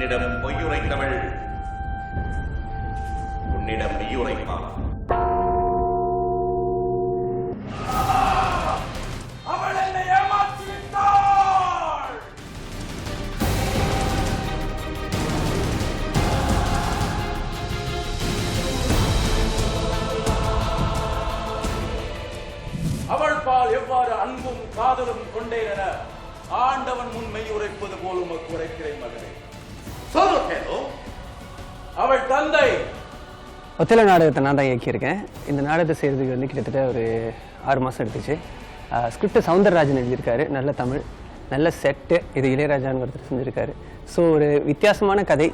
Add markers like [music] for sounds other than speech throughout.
என்னிடம் பொய்யுரைத்தவள். உன்னிடம் மெய்யுரைப்பாள் அவள் பால் எவ்வாறு அன்பும் காதலும் கொண்டேன் என ஆண்டவன் முன் மெய்யுரைப்பது உரைப்பது போல் உமக்கு உரைக்கிறேன் அவள் தந்தை. ஒத்தில நாடகத்தை நான் தான் இயக்கியிருக்கேன். இந்த நாடகத்தை செய்கிறதுக்கு வந்து கிட்டத்தட்ட ஒரு ஆறு மாதம் எடுத்துச்சு. ஸ்கிரிப்ட் சவுந்தரராஜன் எழுதியிருக்காரு. நல்ல தமிழ் நல்ல செட்டு இது இளையராஜான்னு ஒருத்தர் செஞ்சுருக்காரு. ஸோ ஒரு வித்தியாசமான கதை.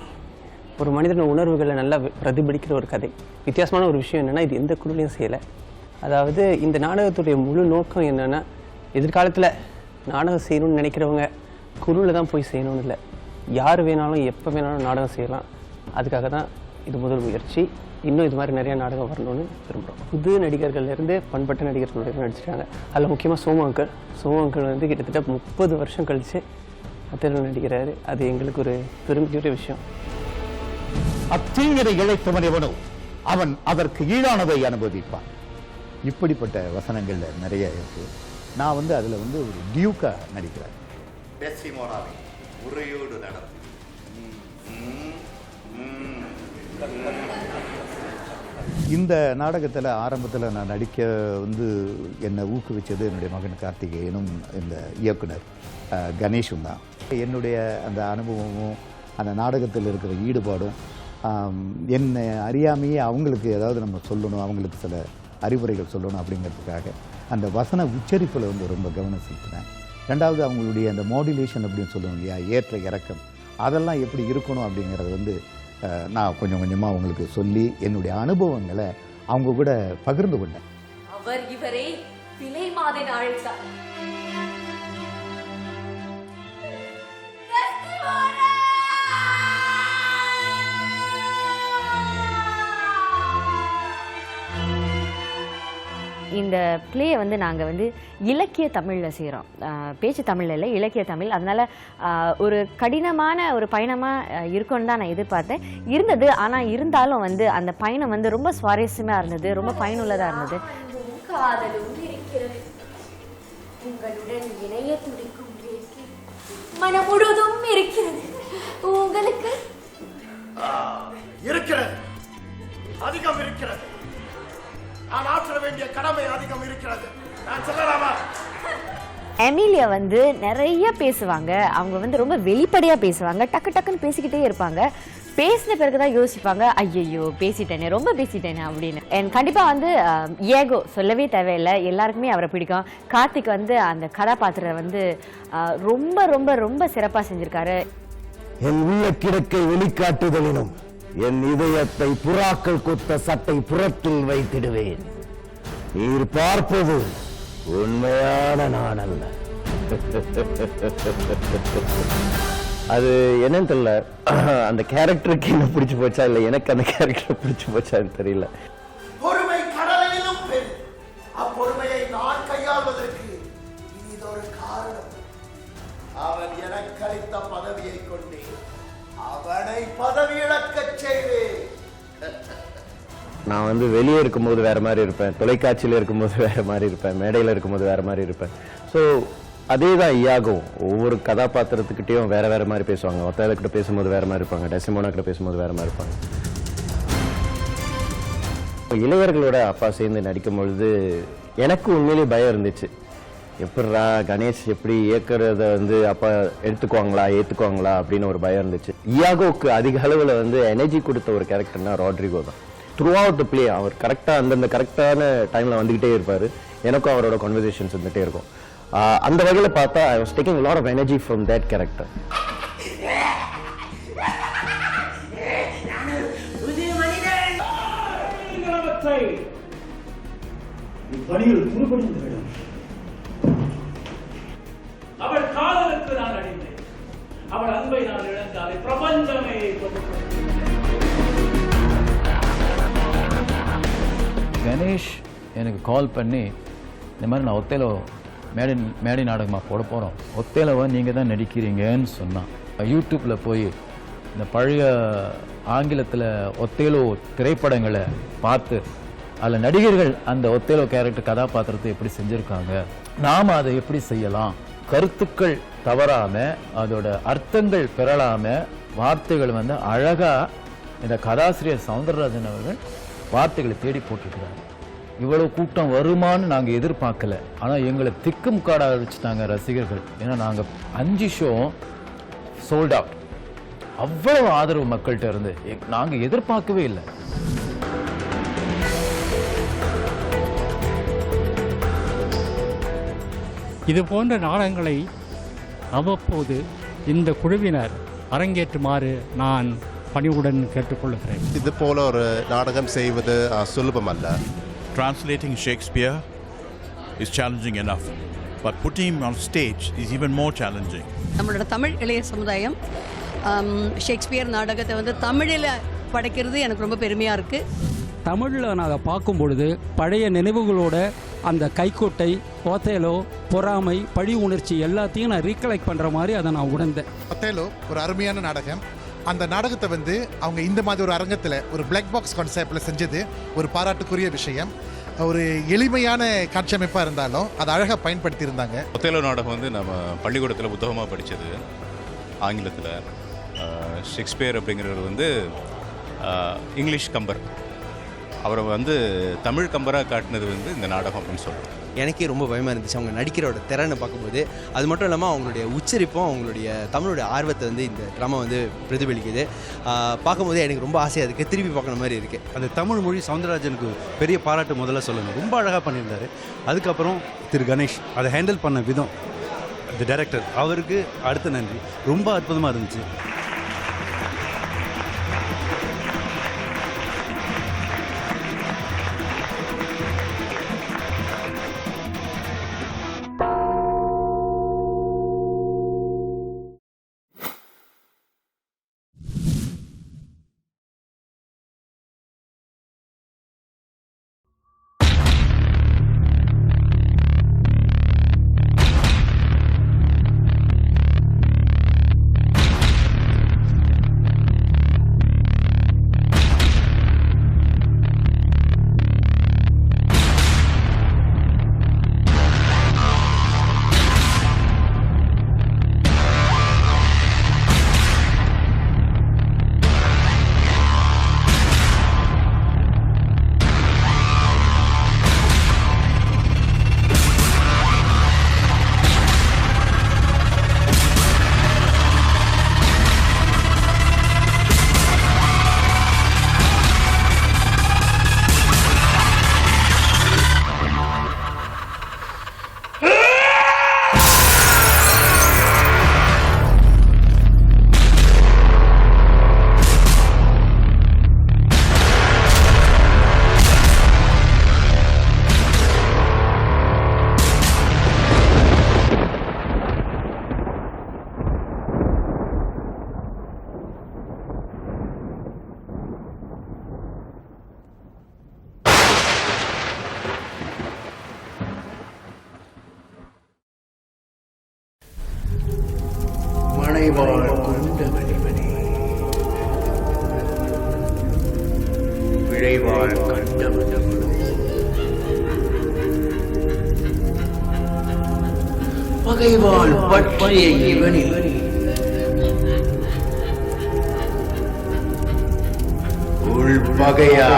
ஒரு மனிதனோட உணர்வுகளை நல்லா பிரதிபலிக்கிற ஒரு கதை. வித்தியாசமான ஒரு விஷயம் என்னென்னா இது எந்த குழுலையும் செய்யலை. அதாவது இந்த நாடகத்துடைய முழு நோக்கம் என்னென்னா எதிர்காலத்தில் நாடகம் செய்யணும்னு நினைக்கிறவங்க குழுவில் தான் போய் செய்யணும்னு இல்லை. யார் வேணாலும் எப்போ வேணாலும் நாடகம் செய்யலாம். அதுக்காக தான் இது முதல் முயற்சி. இன்னும் இது மாதிரி நிறைய நாடகம் வரணும்னு விரும்புகிறோம் புது நடிகர்கள்லேருந்து பண்பட்ட நடிகர்கள் வரைக்கும் நடிச்சிருக்காங்க. அதில் முக்கியமாக சோமு அங்கிள். சோமு அங்கிள் வந்து கிட்டத்தட்ட முப்பது வருஷம் கழித்து அத்தையில் நடிக்கிறாரு. அது எங்களுக்கு ஒரு பெருமைக்குரிய விஷயம். அத்தீயரை இழைத்தவன் எவனோ அவன் அதற்கு ஈடானதை அனுபவிப்பான் இப்படிப்பட்ட வசனங்கள்ல நிறைய இருக்கு. நான் வந்து அதுல வந்து ஒரு டியூக்கா நடிக்கிறேன். முறையோடு நடத்தி இந்த நாடகத்தில் ஆரம்பத்தில் நான் நடிக்க வந்து என்னை ஊக்குவிச்சது என்னுடைய மகன் கார்த்திகேயனும் இந்த இயக்குனர் கணேஷும் தான். என்னுடைய அந்த அனுபவமும் அந்த நாடகத்தில் இருக்கிற ஈடுபாடும் என்னை அறியாமையே அவங்களுக்கு ஏதாவது நம்ம சொல்லணும் அவங்களுக்கு சில அறிவுரைகள் சொல்லணும் அப்படிங்கிறதுக்காக அந்த வசன உச்சரிப்பில் வந்து ரொம்ப கவனம் செலுத்தினேன். ரெண்டாவது அவங்களுடைய அந்த மாடுலேஷன் அப்படின்னு சொல்லுவோம் இல்லையா ஏற்ற இறக்கம். அதெல்லாம் எப்படி இருக்கணும் அப்படிங்கிறது வந்து நான் கொஞ்சம் கொஞ்சமாக அவங்களுக்கு சொல்லி என்னுடைய அனுபவங்களை அவங்க கூட பகிர்ந்து கொண்டேன். அவர் இவரே விலை மாதன் அழைத்தார் இந்த ப்ளேயை வந்து நாங்கள் வந்து இலக்கிய தமிழில் செய்கிறோம் பேச்சு தமிழில் இல்லை இலக்கிய தமிழ். அதனால் ஒரு கடினமான ஒரு பயணமாக இருக்கும்னு தான் நான் எதிர்பார்த்தேன். இருந்தது ஆனால் இருந்தாலும் வந்து அந்த பயணம் வந்து ரொம்ப சுவாரஸ்யமாக இருந்தது ரொம்ப பயனுள்ளதாக இருந்தது. உங்களுடன் இணைய துடிக்கும் வேட்கை மனம் முழுவதும் இருக்கிறது. உங்களுக்கு? இருக்கிறது. அதிகம் இருக்கிறது. நான் ஆற்ற வேண்டிய கடமை அதிகம் இருக்கிறது. நான் சொல்லலாமா? எமிலியா வந்து நிறைய பேசுவாங்க. அவங்க வந்து ரொம்ப வெளிப்படையாக பேசுவாங்க. டக்கு டக்குன்னு பேசிக்கிட்டே இருப்பாங்க. பேசின பிறகு தான் யோசிப்பாங்க. ஐயையோ பேசிட்டேனே ரொம்ப பேசிட்டேனே அப்படின்னு. அண்ட் கண்டிப்பாக வந்து ஏகோ சொல்லவே தேவையில்லை. எல்லாருக்குமே அவரை பிடிக்கும். கார்த்திக் வந்து அந்த கதாபாத்திரம் வந்து ரொம்ப ரொம்ப ரொம்ப சிறப்பாக செஞ்சுருக்காரு. என் உள்ள கிடக்கை வெளிக்காட்டுதலினும் என் இதயத்தை புறாக்கள் கொத்த சட்டை புறத்தில் வைத்திடுவேன். நீர் பார்ப்பது உண்மையான நான் அல்ல அது என்னன்னு தெரியல. அந்த கேரக்டருக்கு என்ன பிடிச்சு போச்சா இல்ல எனக்கு அந்த கேரக்டர் பிடிச்சு போச்சான்னு தெரியல. பொறுமை கடலையிலும் பெண் அப்பொறுமையை நான் கையாள்வதற்கு இதொரு காரணம். அவன் எனக்கு அளித்த பதவியை கொண்டே அவனை பதவி நான் வந்து வெளியே இருக்கும்போது வேற மாதிரி இருப்பேன். தொலைக்காட்சியில் [laughs] இருக்கும்போது வேற மாதிரி இருப்பேன். மேடையில் இருக்கும்போது வேற மாதிரி இருப்பேன். ஸோ அதே தான் இயாகும். ஒவ்வொரு கதாபாத்திரத்துக்கிட்டேயும் வேற வேற மாதிரி பேசுவாங்க. ஒத்தாத பேசும்போது வேற மாதிரி இருப்பாங்க. டெசிமோனா கிட்ட பேசும்போது வேற மாதிரி இருப்பாங்க. இளையர்களோட அப்பா சேர்ந்து நடிக்கும் பொழுது எனக்கு உண்மையிலேயே பயம் இருந்துச்சு. எப்படிரா கணேஷ் எப்படி இயக்கிறத வந்து அப்பா எடுத்துக்குவாங்களா ஏத்துக்குவாங்களா அப்படின்னு ஒரு பயம் இருந்துச்சு. இயாகோவுக்கு அதிக அளவுல வந்து எனர்ஜி கொடுத்த ஒரு கேரக்டர்னா ராட்ரிகோ தான். த்ரூ அவுட் த பிளே அவர் கரெக்டாக அந்தந்த கரெக்டான டைமில் வந்துக்கிட்டே இருப்பார். எனக்கும் அவரோட கான்வர்சேஷன்ஸ் இருந்துகிட்டே இருக்கும். அந்த வகையில் பார்த்தா I was taking lot of energy from that character அவள் காதலுக்கு நான் அடைந்தேன் அவள் அன்பை நான் இழந்தாலே பிரபஞ்சமே கணேஷ் எனக்கு கால் பண்ணி இந்த மாதிரி நான் ஒத்தேலோ மேடை மேடை நாடகமாக போட போகிறோம் ஒத்தையிலவா நீங்கள் தான் நடிக்கிறீங்கன்னு சொன்னான். யூடியூப்பில் போய் இந்த பழைய ஆங்கிலத்தில் ஒத்தேலோ திரைப்படங்களை பார்த்து அதில் நடிகர்கள் அந்த ஒத்தேலோ கேரக்டர் கதாபாத்திரத்தை எப்படி செஞ்சுருக்காங்க நாம் அதை எப்படி செய்யலாம் கருத்துக்கள் தவறாமல் அதோட அர்த்தங்கள் பெறலாமல் வார்த்தைகள் வந்து அழகாக இந்த கதாசிரியர் சவுந்தரராஜன் அவர்கள் வார்த்தைகளை தேடி போட்டிருக்கிறார். இவ்வளவு கூட்டம் வருமான்னு நாங்க எதிர்பார்க்கல. ஆனா எங்களை திக்கும் காடா வச்சுட்டாங்க ரசிகர்கள். ஏன்னா நாங்க அஞ்சு ஷோ சோல்ட் அவுட் அவ்வளவு ஆதரவு மக்கள்கிட்ட இருந்து எ- நாங்க எதிர்பார்க்கவே இல்லை. இது போன்ற நாடகங்களை அவ்வப்போது இந்த குழுவினர் அரங்கேற்றுமாறு நான் பணிவுடன் கேட்டுக்கொள்கிறேன். இது போல ஒரு நாடகம் செய்வது அஹ், சுலபமல்ல. Translating Shakespeare is challenging enough, but putting him on stage is even more challenging. நம்மளோட தமிழ் இளைய சமுதாயம் ஷேக்ஸ்பியர் நாடகத்தை வந்து தமிழில் படைக்கிறது எனக்கு ரொம்ப பெருமையாக இருக்குது தமிழில் நாங்கள் பார்க்கும் பொழுது பழைய நினைவுகளோட அந்த கைக்கோட்டை ஓத்தேலோ பொறாமை பழி உணர்ச்சி எல்லாத்தையும் நான் ரீகலெக்ட் பண்ணுற மாதிரி அதை நான் உணர்ந்தேன். ஒத்தேலோ ஒரு அருமையான நாடகம். அந்த நாடகத்தை வந்து அவங்க இந்த மாதிரி ஒரு அரங்கத்தில் ஒரு பிளாக் பாக்ஸ் கான்செப்டில் செஞ்சது ஒரு பாராட்டுக்குரிய விஷயம். ஒரு எளிமையான காட்சி அமைப்பாக இருந்தாலும் அதை அழகாக பயன்படுத்தி இருந்தாங்க ஒத்தேலோ நாடகம் வந்து நம்ம பள்ளிக்கூடத்தில் புத்தகமாக படித்தது ஆங்கிலத்தில். ஷேக்ஸ்பியர் அப்படிங்கிறது வந்து இங்கிலீஷ் கம்பர். அவரை வந்து தமிழ் கம்பராக காட்டினது வந்து இந்த நாடகம் அப்படின்னு சொல்கிறோம் எனக்கே ரொம்ப பயமாக இருந்துச்சு. அவங்க நடிக்கிறோட திறனை பார்க்கும்போது. அது மட்டும் இல்லாமல் அவங்களுடைய உச்சரிப்பும் அவங்களுடைய தமிழுடைய ஆர்வத்தை வந்து இந்த ட்ராமா வந்து பிரதிபலிக்குது. பார்க்கும்போது எனக்கு ரொம்ப ஆசையாக இருக்குது திருப்பி பார்க்குற மாதிரி இருக்குது அந்த தமிழ் மொழி சவுந்தரராஜனுக்கு பெரிய பாராட்டு முதல்ல சொல்லணும் ரொம்ப அழகாக பண்ணியிருந்தாரு. அதுக்கப்புறம் திரு கணேஷ் அதை ஹேண்டில் பண்ண விதம் தி டைரக்டர் அவருக்கு அடுத்த நன்றி. ரொம்ப அற்புதமாக இருந்துச்சு. மறைவாள் குண்டமணிமணி மணிமணி விழைவாழ் பகைவாள் பற்றிய இவனில். உள் பகையா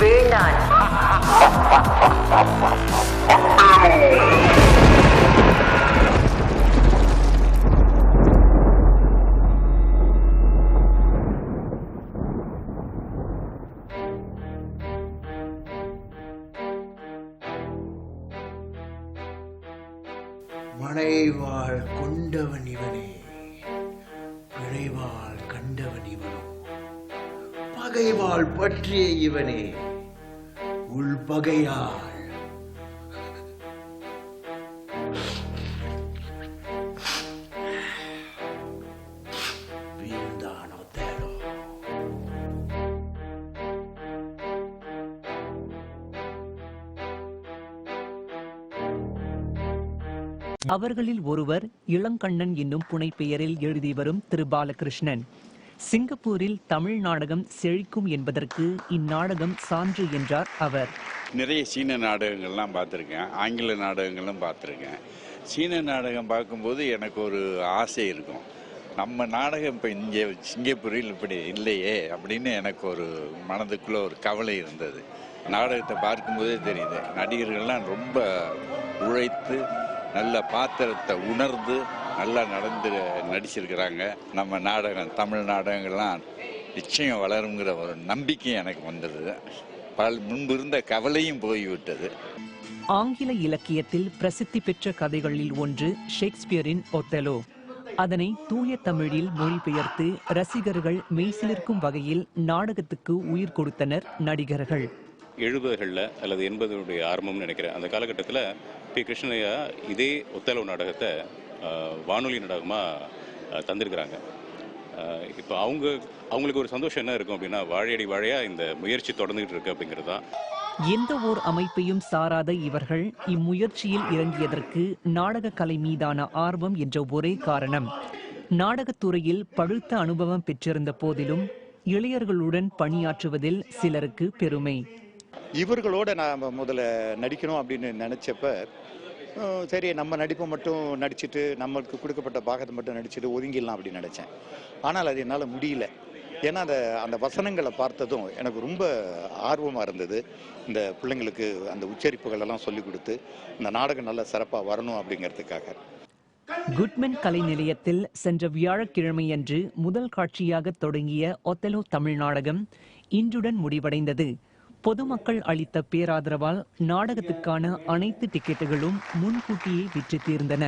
பகையாய் மனைவாள் கொண்டவன் இவனே பிழைவாள் கண்டவன் இவனோ பகைவாள் பற்றிய இவனே. உள்பகையாள் அவர்களில் ஒருவர் இளங்கண்ணன் என்னும் புனைப்பெயரில் எழுதி வரும் திரு பாலகிருஷ்ணன். சிங்கப்பூரில் தமிழ் நாடகம் செழிக்கும் என்பதற்கு இந்நாடகம் சான்று என்றார் அவர். நிறைய சீன நாடகங்கள்லாம் பார்த்துருக்கேன். ஆங்கில நாடகங்களும் பார்த்துருக்கேன். சீன நாடகம் பார்க்கும்போது எனக்கு ஒரு ஆசை இருக்கும். நம்ம நாடகம் இப்போ இங்கே சிங்கப்பூரில் இப்படி இல்லையே அப்படின்னு எனக்கு ஒரு மனதுக்குள்ள ஒரு கவலை இருந்தது. நாடகத்தை பார்க்கும்போதே தெரியுது. நடிகர்கள்லாம் ரொம்ப உழைத்து நல்ல பாத்திரத்தை உணர்ந்து நல்லா நடந்து நடிச்சிருக்கிறாங்க. நம்ம நாடகம் தமிழ் நாடகங்கள்லாம் நிச்சயம் வளருங்கிற ஒரு நம்பிக்கை எனக்கு வந்தது பல் முன்பு இருந்த கவலையும் போய்விட்டது. ஆங்கில இலக்கியத்தில் பிரசித்தி பெற்ற கதைகளில் ஒன்று ஷேக்ஸ்பியரின் ஒத்தெலோ அதனை தூய தமிழில் மொழிபெயர்த்து ரசிகர்கள் மெய்சிலிருக்கும் வகையில் நாடகத்துக்கு உயிர் கொடுத்தனர் நடிகர்கள். எழுபதுகளில் அல்லது எண்பதுடைய ஆரம்பம்னு நினைக்கிறேன். அந்த காலகட்டத்தில் பி. கிருஷ்ணய்யா இதே ஒத்தலோ நாடகத்தை வானொலி நாடகமாக தந்திருக்கிறாங்க. இப்போ அவங்க அவங்களுக்கு ஒரு சந்தோஷம் என்ன இருக்கும் அப்படின்னா வாழையடி வாழையாக இந்த முயற்சி தொடர்ந்துகிட்டு இருக்கு அப்படிங்கிறது தான். எந்த ஓர் அமைப்பையும் சாராத இவர்கள் இம்முயற்சியில் இறங்கியதற்கு நாடக கலை மீதான ஆர்வம் என்ற ஒரே காரணம். நாடகத்துறையில் பழுத்த அனுபவம் பெற்றிருந்த போதிலும் இளையர்களுடன் பணியாற்றுவதில் சிலருக்கு பெருமை. இவர்களோட நான் முதல்ல நடிக்கணும் அப்படின்னு நினச்சப்ப சரி நம்ம நடிப்பை மட்டும் நடிச்சுட்டு நம்மளுக்கு கொடுக்கப்பட்ட பாகத்தை மட்டும் நடிச்சுட்டு ஒதுங்கிடலாம் அப்படின்னு நினச்சேன். ஆனால் அது என்னால் முடியல. ஏன்னா அந்த அந்த வசனங்களை பார்த்ததும் எனக்கு ரொம்ப ஆர்வமாக இருந்தது. இந்த பிள்ளைங்களுக்கு அந்த உச்சரிப்புகளெல்லாம் சொல்லிக் சொல்லி கொடுத்து இந்த நாடகம் நல்ல சிறப்பாக வரணும் அப்படிங்கிறதுக்காக. குட்மென் கலை நிலையத்தில் சென்ற வியாழக்கிழமையன்று முதல் காட்சியாக தொடங்கிய ஒத்தலோ தமிழ் நாடகம் இன்றுடன் முடிவடைந்தது. பொதுமக்கள் அளித்த பேராதரவால் நாடகத்துக்கான அனைத்து டிக்கெட்டுகளும் முன்கூட்டியே விற்று தீர்ந்தன.